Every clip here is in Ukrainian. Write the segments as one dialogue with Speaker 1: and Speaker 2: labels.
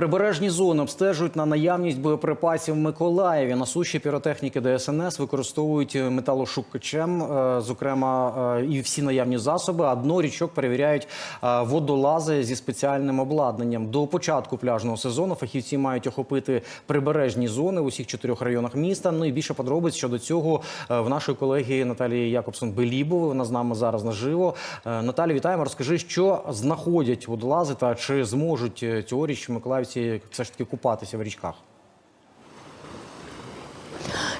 Speaker 1: Прибережні зони обстежують на наявність боєприпасів в Миколаєві. На суші піротехніки ДСНС використовують металошукачем, е, зокрема, е, і всі наявні засоби. А дно річок перевіряють е, водолази зі спеціальним обладнанням. До початку пляжного сезону фахівці мають охопити прибережні зони в усіх чотирьох районах міста. Ну і більше подробиць щодо цього в нашої колеги Наталії Якобсон Белібової. Вона з нами зараз наживо. Наталі, вітаємо. Розкажи, що знаходять водолази та чи зможуть цьогоріч миколаївці все ж таки купатися в річках?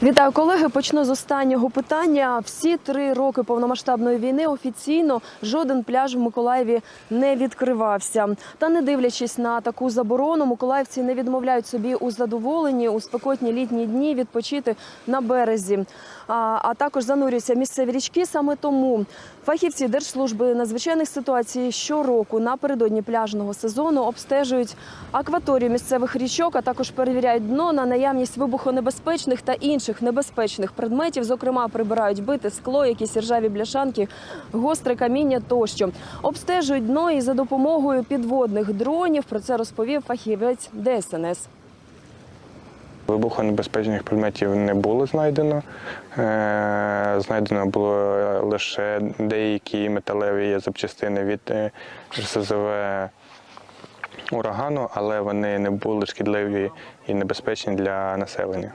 Speaker 2: Вітаю, колеги. Почну з останнього питання. Всі три роки повномасштабної війни офіційно жоден пляж в Миколаєві не відкривався. Та не дивлячись на таку заборону, миколаївці не відмовляють собі у задоволенні у спекотні літні дні відпочити на березі. А, а також занурюються місцеві річки. Саме тому фахівці Держслужби надзвичайних ситуацій щороку напередодні пляжного сезону обстежують акваторію місцевих річок, а також перевіряють дно на наявність вибухонебезпечних та інших небезпечних предметів. Зокрема, прибирають бите скло, якісь ржаві бляшанки, гостре каміння тощо. Обстежують дно і за допомогою підводних дронів. Про це розповів фахівець ДСНС.
Speaker 3: Вибухонебезпечних предметів не було знайдено. Е, Знайдено було лише деякі металеві запчастини від е, РСЗВ урагану, але вони не були шкідливі і небезпечні для населення.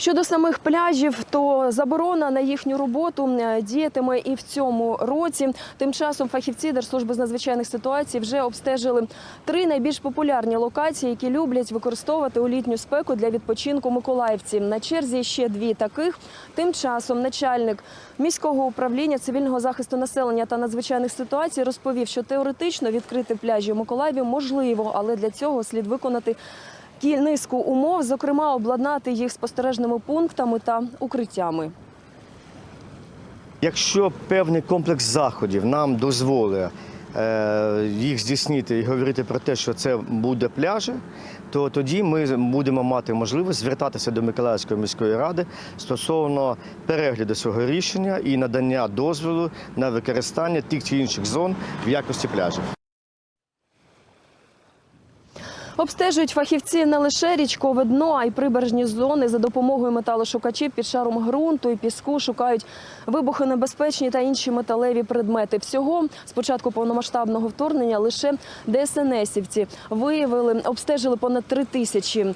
Speaker 2: Щодо самих пляжів, то заборона на їхню роботу е, діятиме і в цьому році. Тим часом фахівці Держслужби з надзвичайних ситуацій вже обстежили три найбільш популярні локації, які люблять використовувати у літню спеку для відпочинку миколаївці. На черзі ще дві таких. Тим часом начальник міського управління цивільного захисту населення та надзвичайних ситуацій розповів, що теоретично відкрити пляжі в Миколаєві можливо, але для цього слід виконати низку умов, зокрема обладнати їх спостережними пунктами та укриттями.
Speaker 4: Якщо певний комплекс заходів нам дозволить е, їх здійснити і говорити про те, що це буде пляжі, то тоді ми будемо мати можливість звертатися до Миколаївської міської ради стосовно перегляду свого рішення і надання дозволу на використання тих чи інших зон в якості пляжів.
Speaker 2: Обстежують фахівці не лише річкове дно, а й прибережні зони за допомогою металошукачів під шаром ґрунту і піску шукають вибухонебезпечні та інші металеві предмети. Всього з початку повномасштабного вторгнення лише ДСНСівці виявили, обстежили понад три тисячі.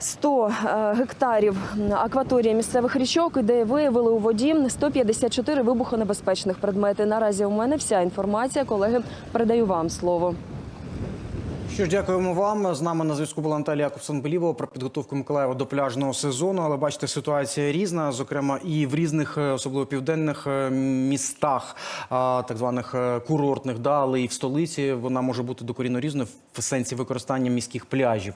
Speaker 2: 100 е, гектарів акваторії місцевих річок, де виявили у воді 154 вибухонебезпечних предмети. Наразі у мене вся інформація. Колеги, передаю вам слово.
Speaker 1: Що ж, дякуємо вам. З нами на зв'язку була Наталія Белібова про підготовку Миколаєва до пляжного сезону. Але бачите, ситуація різна, зокрема, і в різних, е, особливо південних е, містах, так званих е, курортних, да, але і в столиці вона може бути докорінно різною в сенсі використання міських пляжів.